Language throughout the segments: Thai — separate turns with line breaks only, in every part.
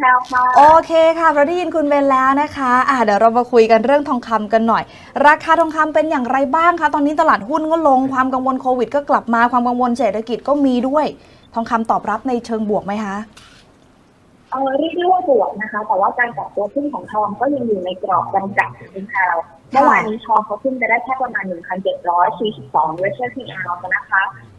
แพลวค่ะ
โอเคค่ะเราได้ยินคุณเบนแล้วนะคะอะเดี๋ยวเรามาคุยกันเรื่องทองคำกันหน่อย ราคาทองคำเป็นอย่างไรบ้างคะตอนนี้ตลาดหุ้นก็ลงความกังวลโควิด ก็กลับมาความกังวลเศรษฐกิจก็มีด้วย ทองคำตอบรับในเชิงบวกไหมคะ
เออเรียกได้ว่าบวกนะคะ แต่ว่าการปรับตัวขึ้นของทองก็ยังอยู่ในกรอบจำกัดของคุณแพลวเมื่อวานนี้ทองเขาขึ้นไปได้แค่ประมาณ 1,742เวชเชอร์ทีอาร์นะคะ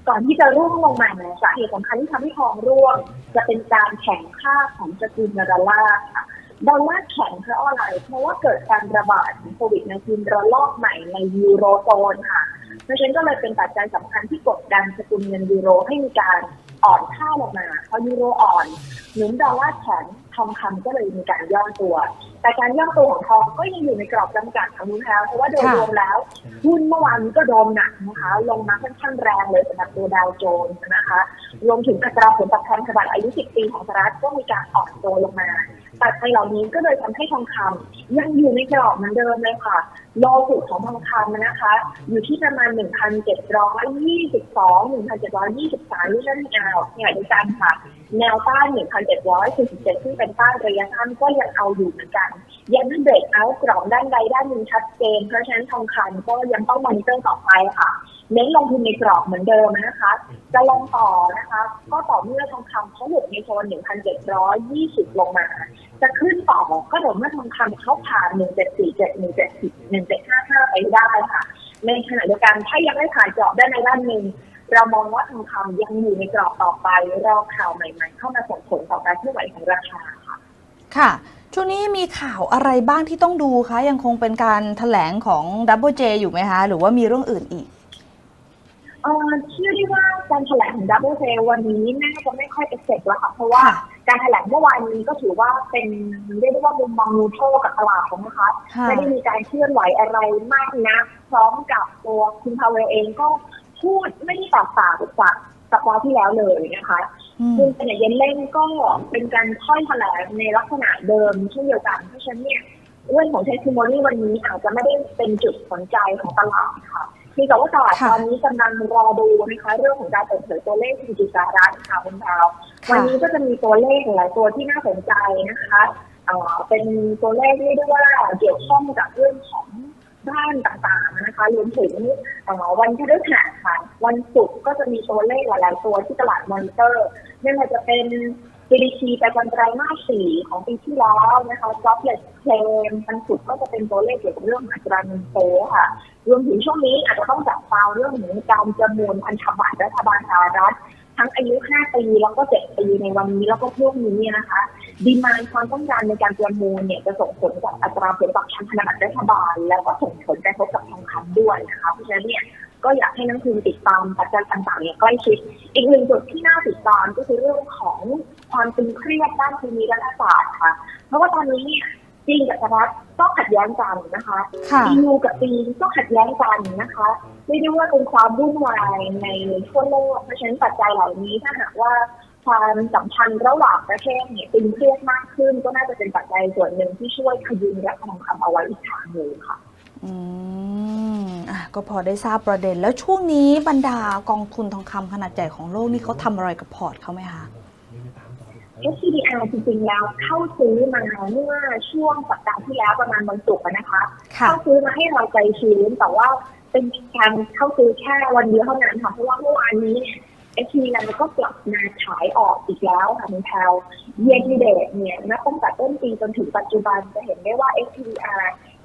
ก่อนที่จะร่วงลงมาเนี่ยสาเหตุสำคัญที่ทำให้ทองร่วง จะเป็นการแข่งค่าของสกุลดอลลาร์ค่ะดอลลาร์แข็งเพราะอะไร เพราะว่าเกิดการระบาดของโควิดในทีระลอกใหม่ในยูโรโซนค่ะ เพราะฉะนั้นก็เลยเป็นปัจจัยสำคัญที่กดดันสกุลเงินยูโรให้มีการอ่อนค่าลงมาพอยูโรอ่อนหนุนดอลลาร์แข็งทองคำก็เลยมีการย่อตัว แต่การย่อตัวของทองก็ยังอยู่ในกรอบจำกัดของคุณแพลวเพราะว่าโดย
ค่ะ
รวมแล้วหุ้นเมื่อวานนี้ก็โดนหนักนะคะ ลงมาค่อนข้างแรงเลยสำหรับตัวดาวโจนส์นะคะรวมถึงอัตราผลตอบแทนพันธบัตรอายุ 10 ปีของสหรัฐก็มีการอ่อนตัวลงมา ปัจจัยเหล่านี้ก็เลยทำให้ทองคำยังอยู่ในกรอบเหมือนเดิมเลยค่ะโลสุดของทองคำนะคะ อยู่ที่ประมาณ 1,722 1,723นี่เช่นแนวเนี่ยเดียวกันค่ะแนวต้าน 1,747ซึ่งเป็นต้านระยะสั้นก็ยังเอาอยู่เหมือนกัน ยังไม่เบรกเอากรอบด้านใดด้านหนึ่งชัดเจน เพราะฉะนั้นทองคำก็ยังต้องมอนิเตอร์ต่อไปค่ะ เน้นลงทุนในกรอบเหมือนเดิมนะคะ จะลงต่อนะคะ ก็ต่อเมื่อทองคำเขาหลุดในโซน 1,720 ลงมา จะขึ้นต่อก็ต่อเมื่อทองคำเขาผ่าน 1,747 1,710 1,755 ไปได้ค่ะ ในขณะเดียวกันถ้ายังไม่ผ่านกรอบด้านในด้านหนึ่งเรามองว่าทองคำยังอยู่ในกรอบต่อไป รอข่าวใหม่ ๆ เข้ามาส่งผลต่อการเคลื่อนไหวของราคาค่ะ
ค่ะ ช่วงนี้มีข่าวอะไรบ้างที่ต้องดูคะ ยังคงเป็นการแถลงของ Double J อยู่ไหมคะ หรือว่ามีเรื่องอื่นอีก
เอ่อเชื่อได้ว่าการแถลงของดับเบิลเวันนี้น่าจะไม่ค่อยเอฟเฟกต์แล้วค่ะเพราะว่า
ค่ะ
การแถลงเมื่อวานนี้ก็ถือว่าเป็นเรียกได้ว่ามุมมองนูโตรกับตลาดนะคะ
ค่ะ
ไม่ได้มีการเคลื่อนไหวอะไรมากนะพร้อมกับตัวคุณพาวเวลเองก็พูดไม่ได้แตกต่างจากสัปดาห์ที่แล้วเลยนะคะ
อืม
คุณเสน่ห์เย็นเล่นก็เป็นการค่อยแถลงในลักษณะเดิมเช่นเดียวกันเพราะฉะนั้นเนี่ยเรื่องของเทสติโมนีวันนี้อาจจะไม่ได้เป็นจุดสนใจของตลาดค่ะ ที่แต่ว่าตลาด
ค่ะ
ตอนนี้กำลังรอดูนะคะเรื่องของการเปิดเผยตัวเลขเศรษฐกิจสหรัฐค่ะคุณดาว
ค่ะ
วันนี้ก็จะมีตัวเลขหลายตัวที่น่าสนใจนะคะเอ่อเป็นตัวเลขที่เรียกได้ว่าเกี่ยวข้องกับเรื่องของด้านต่างๆนะคะรวมถึงเอ่อวันพฤหัสค่ะ วันศุกร์ก็จะมีตัวเลขหลายๆตัวที่ตลาดมอนิเตอร์ไม่ว่าจะเป็น GDP ประจำไตรมาสสี่ของปีที่แล้วนะคะ Jobless Claim วันศุกร์ก็จะเป็นตัวเลขเกี่ยวกับเรื่องอัตราเงินเฟ้อค่ะ รวมถึงช่วงนี้อาจจะต้องจับตาเรื่องของการประมูลพันธบัตรรัฐบาลสหรัฐ ทั้งอายุ 5 ปีแล้วก็ 7 ปีในวันนี้แล้วก็พรุ่งนี้นะคะ ดีมานความต้องการในการประมูลเนี่ยจะส่งผลกับอัตราผลตอบแทนพันธบัตรรัฐบาล แล้วก็ส่งผลกระทบกับทองคำด้วยนะคะ เพราะฉะนั้นเนี่ย ก็อยากให้นักลงทุนติดตามปัจจัยต่างๆอย่างใกล้ชิด อีกหนึ่งจุดที่น่าติดตามก็คือเรื่องของความตึงเครียดด้านภูมิรัฐศาสตร์ค่ะ เพราะว่าตอนนี้เนี่ยจีนกับสหรัฐก็ขัดแย้งกันนะคะ
ค่ะ
EU กับจีนก็ขัดแย้งกันนะคะเรียกได้ว่าเป็นความวุ่นวายในทั่วโลกเพราะฉะนั้นปัจจัยเหล่านี้ถ้าหากว่าความสัมพันธ์ระหว่างประเทศเนี่ยตึงเครียดมากขึ้น ก็น่าจะเป็นปัจจัยส่วนหนึ่งที่ช่วยพยุงราคาทองคำเอาไว้อีกทางหนึ่งค่ะ
อืมอะ ก็พอได้ทราบประเด็น แล้วช่วงนี้บรรดากองทุนทองคำขนาดใหญ่ของโลกนี่เขาทำอะไรกับพอร์ตเขาไหมคะ
SCDR จริงๆ แล้วเข้าซื้อมาเมื่อช่วงสัปดาห์ที่แล้วประมาณวันศุกร์อะนะคะ
ค่ะ
เข้าซื้อมาให้เราใจชื้นแต่ว่าเป็นการเข้าซื้อแค่วันเดียวเท่านั้นค่ะเพราะว่าเมื่อวานนี้เนี่ย เอชีนก็กลับมาขายออกอีกแล้วค่ะคุณแพลวเยนทีเดตเนี่ยนับตั้งแต่ต้นปีจนถึงปัจจุบันจะเห็นได้ว่า SPR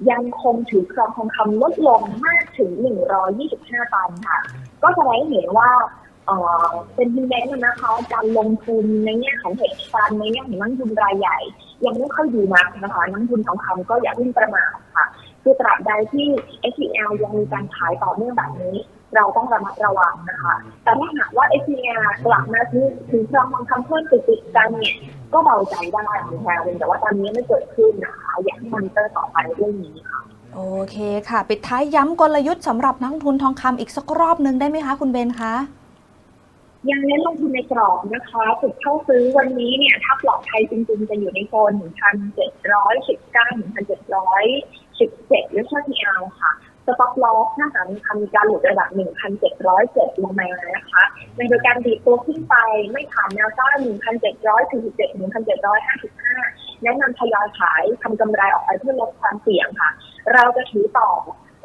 ยังคงถือครองทองคำลดลงมากถึง 125 ตันค่ะ ก็จะได้เห็นว่าเออเป็นดินแดนนะคะการลงทุนในแง่ของเหตุการณ์ในแง่ของนักลงทุนรายใหญ่ ยังไม่ค่อยดีนักนะคะนักลงทุนทองคำก็อย่าเพิ่งประมาทค่ะ คือตราบใดที่ SPL ยังมีการขายต่อเนื่องแบบนี้ เราต้องระมัดระวังนะคะ แต่ถ้าหากว่า SPL กลับมาถือถือครองทองคำเพิ่มติดๆกันเนี่ยก็เบาใจได้คุณแพรวแต่ว่าตอนนี้ไม่เกิดขึ้นนะคะ อยากให้มอนิเตอร์ต่อไปเรื่องนี้ค่ะ
โอเคค่ะ ปิดท้ายย้ำกลยุทธ์สำหรับนักลงทุนทองคำอีกสักรอบนึงได้ไหมคะคุณเบนคะ
ยังเน้นลงทุนในกรอบนะคะจุดเข้าซื้อวันนี้เนี่ย ถ้าปลอดภัยจริงๆ จะอยู่ในโซน 1,719 1,717แล้วก็ทีเอลค่ะ สต็อปลอสถ้าหากมีมีการหลุดระดับ 1,707 ลงมานะคะในโดยการดีดตัวขึ้นไปไม่ผ่านแนวต้าน 1,747 1,755 แนะนำทยอยขายทำกำไรออกไปเพื่อลดความเสี่ยงค่ะ เราจะถือต่อ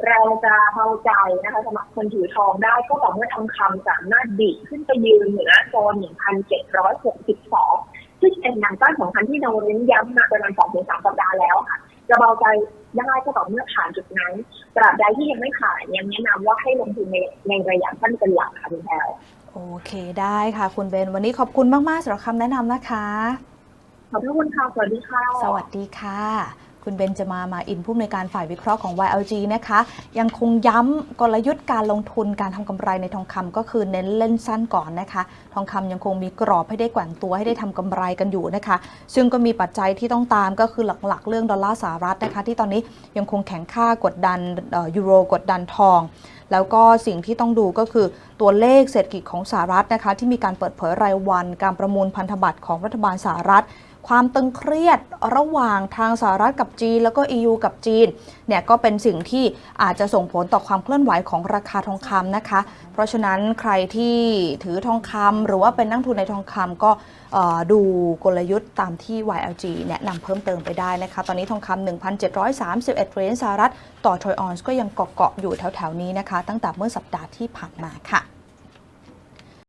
เราจะเบาใจนะคะสำหรับคนถือทองได้ก็ต่อเมื่อทองคำสามารถดิดขึ้นไปยืนเหนือโซน 1,762 ซึ่งเป็นแนวต้านสำคัญที่เราเน้นย้ำมาประมาณ2-3สัปดาห์แล้วค่ะ จะเบาใจได้ก็ต่อเมื่อผ่านจุดนั้นตราบใดที่ยังไม่ขายยังแนะนำว่าให้ลงทุนในในระยะสั้นเป็นหลักค่ะคุณแพลว
โอเคได้ค่ะคุณเบน วันนี้ขอบคุณมาก ๆสำหรับคำแนะนำนะคะ
ขอบพระคุณค่ะ สวัสดีค่ะ
สวัสดีค่ะ คุณเบนจะมามาอินผู้อำนวยการฝ่ายวิเคราะห์ของ YLG นะคะ ยังคงย้ำกลยุทธ์การลงทุนการทำกำไรในทองคำก็คือเน้นเล่นสั้นก่อนนะคะ ทองคำยังคงมีกรอบให้ได้แกว่งตัวให้ได้ทำกำไรกันอยู่นะคะ ซึ่งก็มีปัจจัยที่ต้องตามก็คือหลักๆ เรื่องดอลลาร์สหรัฐนะคะ ที่ตอนนี้ยังคงแข็งค่ากดดันยูโรกดดันทองแล้วก็สิ่งที่ต้องดูก็คือตัวเลขเศรษฐกิจของสหรัฐนะคะ ที่มีการเปิดเผยรายวันการประมูลพันธบัตรของรัฐบาลสหรัฐ ความตึงเครียดระหว่างทางสหรัฐกับจีน แล้วก็ EU กับจีนเนี่ยก็เป็นสิ่งที่อาจจะส่งผลต่อความเคลื่อนไหวของราคาทองคำนะคะ เพราะฉะนั้นใครที่ถือทองคำหรือว่าเป็นนักทุนในทองคำก็ดูกลยุทธ์ตามที่ YLG แนะนำเพิ่มเติมไปได้นะคะ ตอนนี้ทองคำ1,731เหรียญสหรัฐ ต่อทรอยออนซ์ก็ยังเกาะๆอยู่แถวๆนี้นะคะ ตั้งแต่เมื่อสัปดาห์ที่ผ่านมาค่ะ